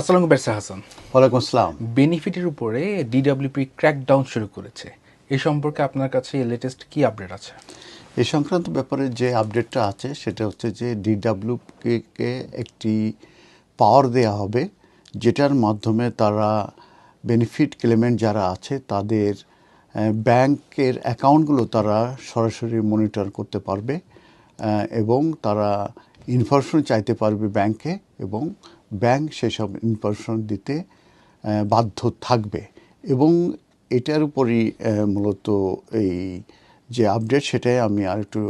আসসালামু বেরসা হাসান। ওয়ালাইকুম আসসালাম। বেনিফিটের উপরে ডিডব্লিউপি ক্র্যাকডাউন শুরু করেছে। এই সম্পর্কে আপনার কাছে লেটেস্ট কি আপডেট আছে? এই সংক্রান্ত ব্যাপারে যে আপডেটটা আছে সেটা হচ্ছে যে ডিডাব্লিউকে একটি পাওয়ার দেয়া হবে যেটার মাধ্যমে তারা বেনিফিট ক্লেমেন্ট যারা আছে তাদের ব্যাংকের অ্যাকাউন্টগুলো তারা সরাসরি মনিটর করতে পারবে এবং তারা ইনফরমেশন চাইতে পারবে ব্যাংকে এবং ব্যাংক সেসব ইনফরমেশন দিতে বাধ্য থাকবে। এবং এটার উপরই মূলত এই যে আপডেট সেটাই আমি আর একটু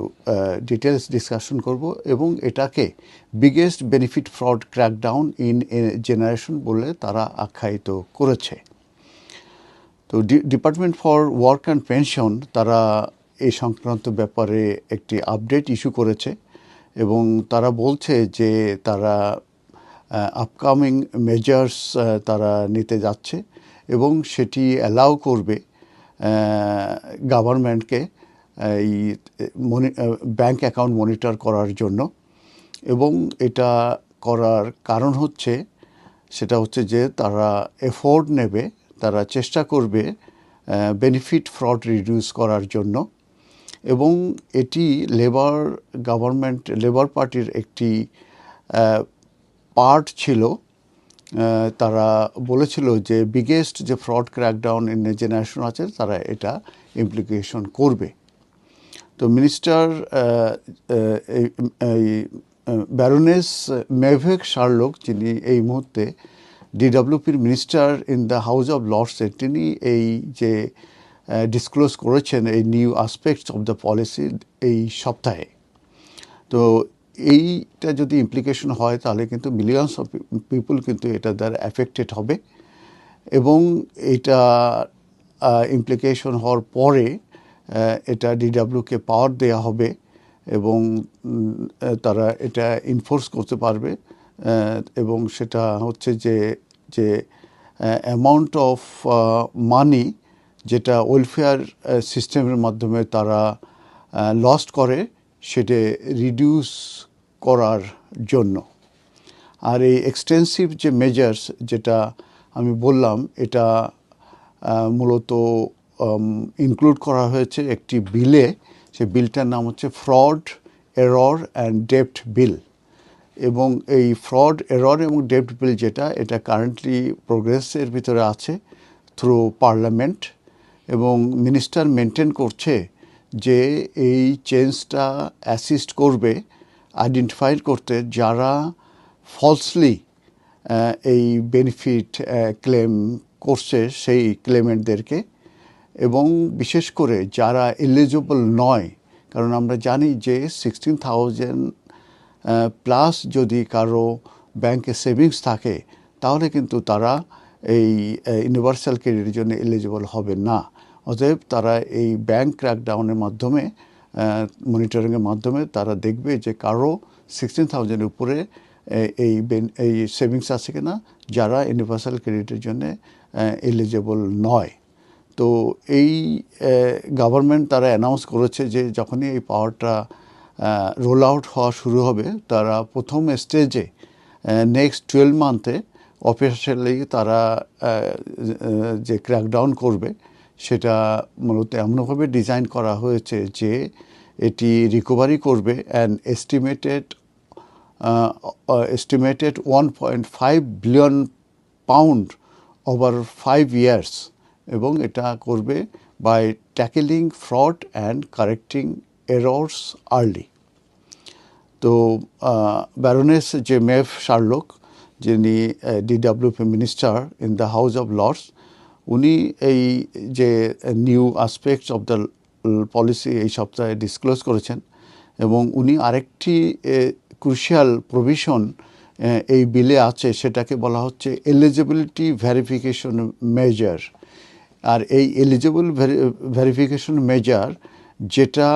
ডিটেলস ডিসকাশন করব এবং এটাকে biggest benefit fraud crackdown in generation বলে তারা আখ্যায়িত করেছে। তো department for work and pension তারা এই সংক্রান্ত ব্যাপারে একটি আপডেট ইস্যু করেছে এবং তারা বলছে যে তারা আপকামিং মেজার্স তারা নিতে যাচ্ছে এবং সেটি অ্যালাউ করবে গভর্নমেন্টকে এই ব্যাংক অ্যাকাউন্ট মনিটর করার জন্য। এবং এটা করার কারণ হচ্ছে, সেটা হচ্ছে যে তারা এফোর্ড নেবে, তারা চেষ্টা করবে বেনিফিট ফ্রড রিডিউস করার জন্য। এবং এটি লেবার গভর্নমেন্ট লেবার পার্টির একটি পার্ট ছিল তারা বলেছিল যে বিগেস্ট যে ফ্রড ক্র্যাকডাউন ইন জেনারেশন আছে, তারা এটা ইমপ্লিকেশন করবে। তো মিনিস্টার এই ব্যারোনেস মেভেক শার্লক যিনি এই মুহূর্তে ডিডাব্লিউপির minister in the house of লর্ডসে তিনি এই যে ডিসক্লোজ করেছেন এই new aspects of the policy এই সপ্তাহে। তো এইটা যদি ইমপ্লিকেশন হয়, তাহলে কিন্তু মিলিয়নস অফ পিপুল কিন্তু এটা দ্বারা অ্যাফেক্টেড হবে। এবং এটা ইমপ্লিকেশন হওয়ার পরে এটা ডিডাব্লিউকে পাওয়ার দেওয়া হবে এবং তারা এটা ইনফোর্স করতে পারবে এবং সেটা হচ্ছে যে যে অ্যামাউন্ট অফ মানি যেটা ওয়েলফেয়ার সিস্টেমের মাধ্যমে তারা লস্ট করে, সেটা রিডিউস করার জন্য। আর এই এক্সটেন্সিভ যে মেজার্স যেটা আমি বললাম, এটা মূলত ইনক্লুড করা হয়েছে একটি বিলে। সে বিলটার নাম হচ্ছে ফ্রড এরর অ্যান্ড ডেপ্ট বিল এবং এই ফ্রড এরর এবং ডেপ্ট বিল যেটা, এটা কারেন্টলি প্রোগ্রেসের ভিতরে আছে থ্রু পার্লামেন্ট এবং মিনিস্টার মেনটেন করছে যে এই চেঞ্জটা অ্যাসিস্ট করবে আইডেন্টিফাই করতে যারা ফলসলি এই বেনিফিট ক্লেম করছে সেই ক্লেমেন্টদেরকে এবং বিশেষ করে যারা এলিজিবল নয়, কারণ আমরা জানি যে সিক্সটিন থাউজেন্ড প্লাস যদি কারও ব্যাংকে সেভিংস থাকে, তাহলে কিন্তু তারা এই ইউনিভার্সাল ক্রেডিটের জন্য এলিজিবল হবে না। অতএব তারা এই ব্যাংক ক্র্যাকডাউনের মাধ্যমে মনিটরিংয়ের মাধ্যমে তারা দেখবে যে কারও সিক্সটিন থাউজেন্ডের উপরে এই এই সেভিংস আছে কিনা, যারা ইউনিভার্সাল ক্রেডিটের জন্য এলিজেবল নয়। তো এই গভর্নমেন্ট তারা অ্যানাউন্স করেছে যে যখনই এই পাওয়ারটা রোল আউট হওয়া শুরু হবে, তারা প্রথম স্টেজে নেক্সট টুয়েলভ মান্থে অফিসিয়ালি তারা যে ক্র্যাকডাউন করবে সেটা মূলত এমনভাবে ডিজাইন করা হয়েছে যে এটি রিকভারি করবে and estimated estimated one point five billion pound over five years এবং এটা করবে by tackling fraud and correcting errors early তো ব্যারোনেস যে মেভ শার্লক যিনি DWP minister in the house of lords উনি এই যে new aspects of the policy এই সপ্তাহে ডিসক্লোজ করেছেন এবং উনি আরেকটি ক্রুশিয়াল প্রভিশন এই বিলে আছে, সেটাকে বলা হচ্ছে এলিজিবিলিটি ভেরিফিকেশন মেজার আর এই এলিজিবল ভেরিফিকেশন মেজার যেটা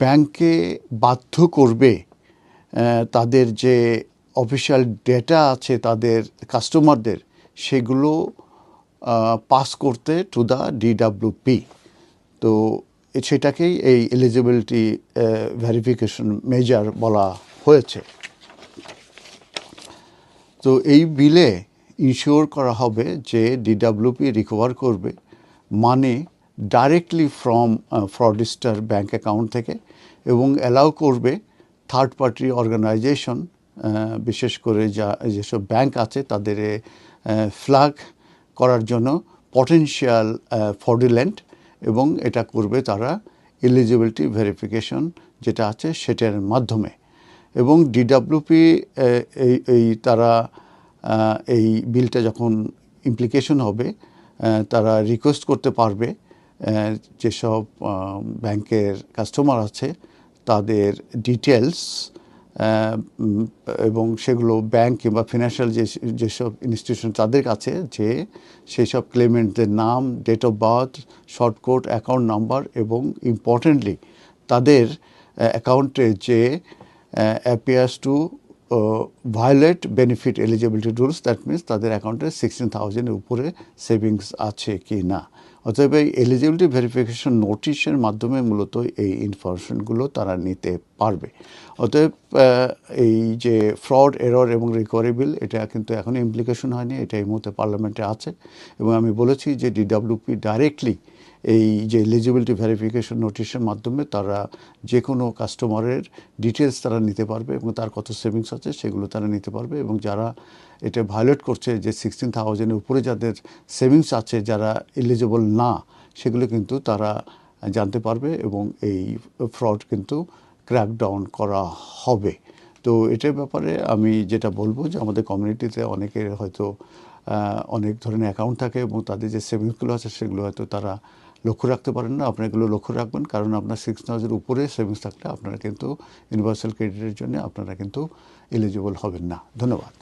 ব্যাংকে বাধ্য করবে তাদের যে অফিসিয়াল ডেটা আছে, তাদের কাস্টমারদের সেগুলো পাস করতে টু দ্য ডিডাব্লিউপি তো সেটাকেই এই এলিজিবিলিটি ভেরিফিকেশন মেজার বলা হয়েছে। তো এই বিলে ইনশিওর করা হবে যে ডিডাব্লিউপি রিকভার করবে মানে directly from fraudster bank account থেকে এবং অ্যালাউ করবে থার্ড পার্টি অর্গানাইজেশন বিশেষ করে যা, যেসব ব্যাংক আছে তাদের ফ্ল্যাগ করার জন্য পটেনশিয়াল ফর্ডিল্যান্ড এবং এটা করবে তারা এলিজিবিলিটি ভেরিফিকেশন যেটা আছে সেটার মাধ্যমে। এবং ডিডাব্লিউপি এই এই তারা এই বিলটা যখন ইমপ্লিকেশন হবে তারা রিকোয়েস্ট করতে পারবে যেসব ব্যাংকের কাস্টমার আছে, তাদের ডিটেলস এবং সেগুলো ব্যাংক কিংবা ফিনান্সিয়াল যে যেসব ইনস্টিটিউশন তাদের কাছে যে সেই সব ক্লেমেন্টদের নাম date of birth sort code account number এবং ইম্পর্টেন্টলি তাদের অ্যাকাউন্টে যে appears to violate benefit eligibility rules that means তাদের অ্যাকাউন্টে সিক্সটিন থাউজেন্ডের উপরে সেভিংস আছে কি না অতএব এই এলিজিবিলিটি ভেরিফিকেশন নোটিশের মাধ্যমে মূলত এই ইনফরমেশনগুলো তারা নিতে পারবে। অতএব এই যে ফ্রড এরর এবং রিকভারি এটা কিন্তু এখনও ইমপ্লিকেশন হয়নি, এটা এই মুহূর্তে পার্লামেন্টে আছে। এবং আমি বলেছি যে ডিডাব্লিউপি ডাইরেক্টলি এই যে এলিজিবিলিটি ভেরিফিকেশন নোটিশের মাধ্যমে তারা যে কোনো কাস্টমারের ডিটেলস তারা নিতে পারবে এবং তার কত সেভিংস আছে সেগুলো তারা নিতে পারবে এবং যারা এটা ভায়োলেট করছে যে সিক্সটিন থাউজেন্ডের উপরে যাদের সেভিংস আছে যারা এলিজিবল না, সেগুলো কিন্তু তারা জানতে পারবে এবং এই ফ্রড কিন্তু ক্র্যাকডাউন করা হবে। তো এটার ব্যাপারে আমি যেটা বলব যে আমাদের কমিউনিটিতে অনেকের হয়তো অনেক ধরনের অ্যাকাউন্ট থাকে এবং তাদের যে সেভিংসগুলো আছে সেগুলো হয়তো তারা লক্ষ্য রাখতে পারেন না, আপনার এগুলো লক্ষ্য রাখবেন, কারণ আপনার সিক্স থাউজেন্ড উপরে সেভিংস থাকলে আপনারা কিন্তু ইউনিভার্সাল ক্রেডিটের জন্য আপনারা কিন্তু এলিজিবল হবেন না। ধন্যবাদ।